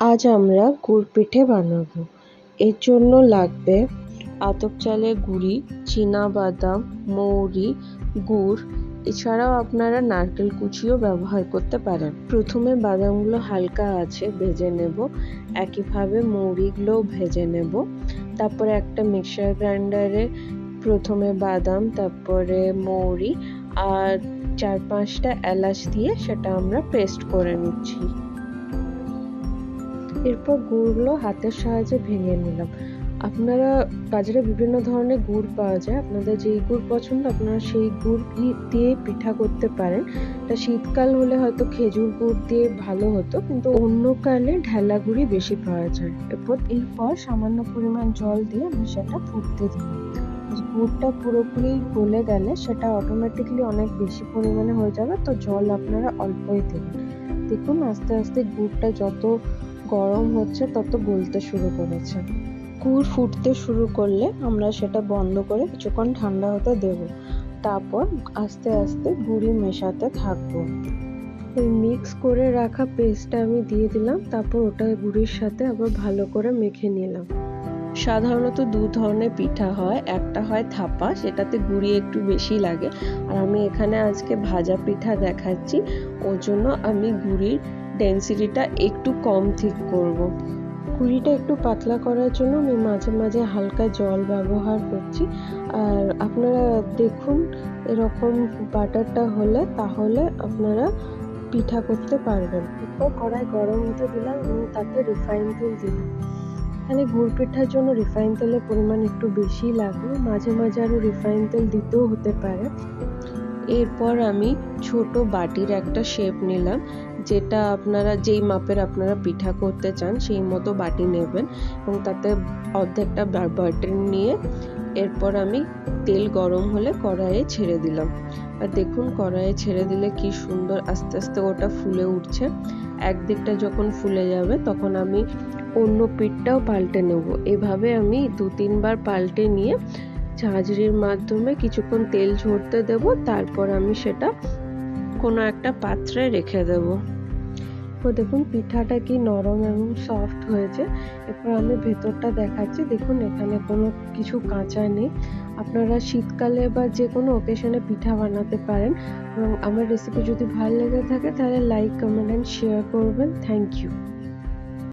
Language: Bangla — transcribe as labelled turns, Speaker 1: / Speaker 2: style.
Speaker 1: আজ আমরা গুড় পিঠে বানাবো। এর জন্য লাগবে আতপ চালের গুড়ি গুঁড়ি বাদাম মৌরি, গুড়। এছাড়াও আপনারা নারকেল কুচিও ব্যবহার করতে পারেন। প্রথমে বাদামগুলো হালকা আছে ভেজে নেব। একইভাবে মৌরিগুলোও ভেজে নেব। তারপরে একটা মিক্সার গ্রাইন্ডারে প্রথমে বাদাম, তারপরে মৌরি আর চার পাঁচটা এলাচ দিয়ে সেটা আমরা পেস্ট করে নিচ্ছি। এরপর গুড়গুলো হাতের সাহায্যে ভেঙে নিলাম। আপনারা বাজারে বিভিন্ন ধরনের গুড় পাওয়া যায়। আপনাদের যেই গুড় পছন্দ, আপনারা সেই গুড় দিয়ে পিঠা করতে পারেন। তা শীতকাল হলে হয়তো খেজুর গুড় দিয়ে ভালো হতো, কিন্তু অন্য কালে ঢেলা গুড়ই বেশি পাওয়া যায়। এরপর এরপর সামান্য পরিমাণ জল দিয়ে আমি সেটা ফুটতে দিই। গুড়টা পুরোপুরি গলে গেলে সেটা অটোমেটিকলি অনেক বেশি পরিমাণে হয়ে যাবে, তো জল আপনারা অল্পই দেবেন দেখুন, আস্তে আস্তে গুড়টা যত গরম হচ্ছে, তত গলতে শুরু করেছে। গুড় ফুটতে শুরু করলে আমরা সেটা বন্ধ করে কিছুক্ষণ ঠান্ডা হতে দেব। তারপর আস্তে আস্তে গুড়ি মেশাতে থাকব। ওই মিক্স করে রাখা পেস্টটা আমি দিয়ে দিলাম, তারপর ওটা গুড়ির সাথে আবার ভালো করে মেখে নিলাম। সাধারণত দু ধরনের পিঠা হয়, একটা হয় থাপা, সেটাতে গুড়ি একটু বেশি লাগে। আর আমি এখানে আজকে ভাজা পিঠা দেখাচ্ছি, ওর জন্য আমি গুড়ির ডেন্সিটিটা একটু কম ঠিক করব। কুড়িটা একটু পাতলা করার জন্য আমি মাঝে মাঝে হালকা জল ব্যবহার করছি। আর আপনারা দেখুন, এরকম বাটারটা হলে তাহলে আপনারা পিঠা করতে পারবেন। এরপর কড়াই গরম হতে দিলাম এবং তাতে রিফাইন তেল দিলাম। এখানে গুড় পিঠার জন্য রিফাইন তেলের পরিমাণ একটু বেশি লাগবে মাঝে মাঝে আরও রিফাইন তেল দিতেও হতে পারে। এরপর আমি ছোট বাটির একটা শেপ নিলাম। যেটা আপনারা, যেই মাপের আপনারা পিঠা করতে চান, সেই মতো বাটি নেবেন এবং তাতে অর্ধেকটা বাটার নিয়ে এরপর আমি তেল গরম হলে কড়াইয়ে ছেড়ে দিলাম। আর দেখুন, কড়াইয়ে ছেড়ে দিলে কি সুন্দর আস্তে আস্তে ওটা ফুলে উঠছে। একদিকটা যখন ফুলে যাবে, তখন আমি অন্য পিঠটাও পাল্টে নেব। এভাবে আমি দু, তিনবার পাল্টে নিয়ে ঝাঁঝরির মাধ্যমে কিছুক্ষণ তেল ঝরতে দেব। তারপর আমি সেটা কোনো একটা পাত্রে রেখে দেব। তো দেখুন, পিঠাটা কি নরম এবং সফট হয়েছে। এরপর আমি ভেতরটা দেখাচ্ছি। দেখুন, এখানে কোনো কিছু কাঁচা নেই। আপনারা শীতকালে বা যে কোনো ওকেশনে পিঠা বানাতে পারেন। এবং আমার রেসিপি যদি ভালো লেগে থাকে, তাহলে লাইক কমেন্ট অ্যান্ড শেয়ার করবেন। Thank you